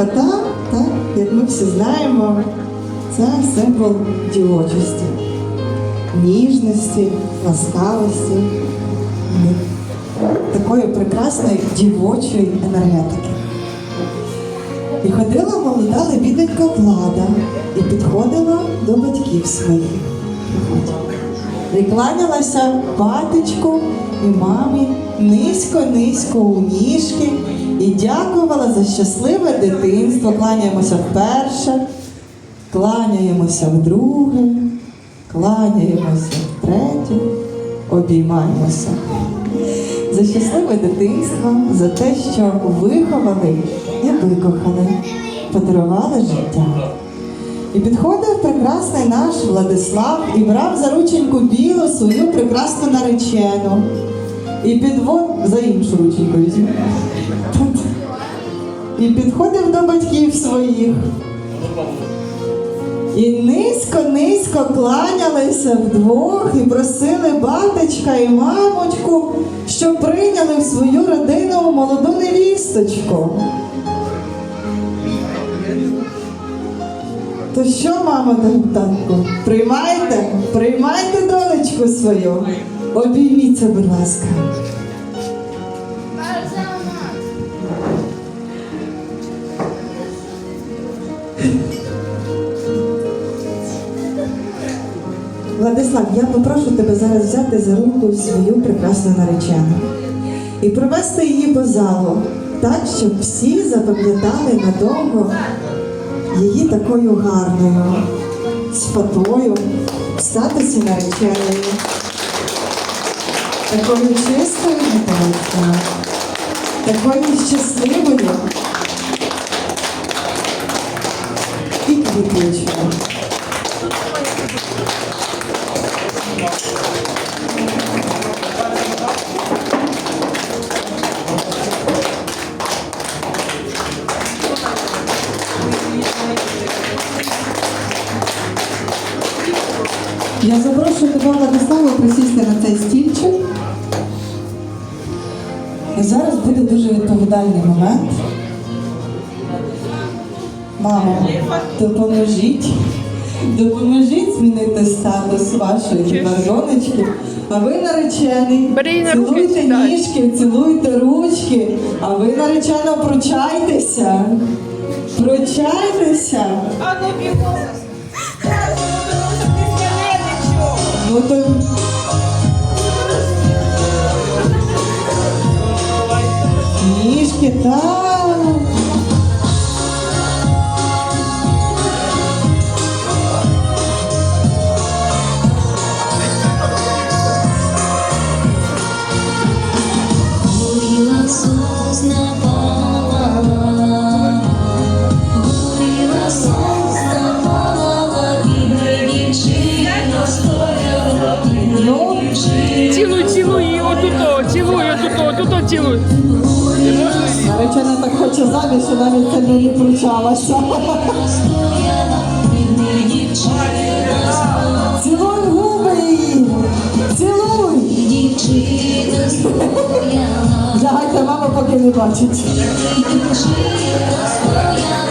Фата, так, як ми всі знаємо, це символ дівочості, ніжності, ласкавості, такої прекрасної дівочої енергетики. І ходила молода лебіденька влада і підходила до батьків своїх. І батечку і мамі низько-низько у ніжки і дякувала за щасливе дитинство. Кланяємося вперше, кланяємося вдруге, кланяємося втретє, обіймаємося. За щасливе дитинство, за те, що виховали і викохали, подарували життя. І підходив прекрасний наш Владислав і брав за рученьку білу свою прекрасну наречену. І підвод за іншу рученьку візьму. І підходив до батьків своїх. І низько-низько кланялися вдвох і просили батечка і мамочку, щоб прийняли в свою родину молоду невісточку. То що, мамо та татку, приймайте, приймайте донечку свою. Обійміться, будь ласка. Владислав, я попрошу тебе зараз взяти за руку свою прекрасну наречену і провести її по залу, так, щоб всі запам'ятали надовго її такою гарною, з фатою, в статусі нареченої, такою чистою дівчинкою, такою щасливою. І квітучою. Я запрошую тебе, Владиславу, присісти на цей стільчик. І зараз буде дуже відповідальний момент. Мамо, допоможіть. Допоможіть змінити статус вашої донечки. А ви наречений. Цілуйте ніжки, цілуйте ручки. А ви наречено пручайтеся. Пручайтеся. А ну Open. Цілуй. Наречена так хоче заміж, що навіть це не пручалася. Цілуй губи її. Цілуй. Лягайте, мама поки не бачить. дівчина стояла,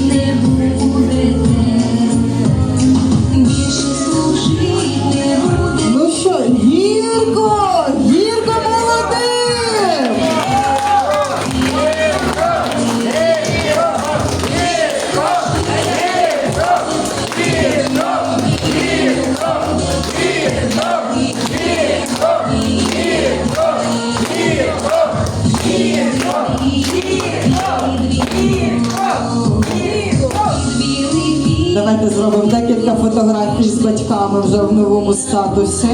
Давайте зробимо декілька фотографій з батьками вже в новому статусі.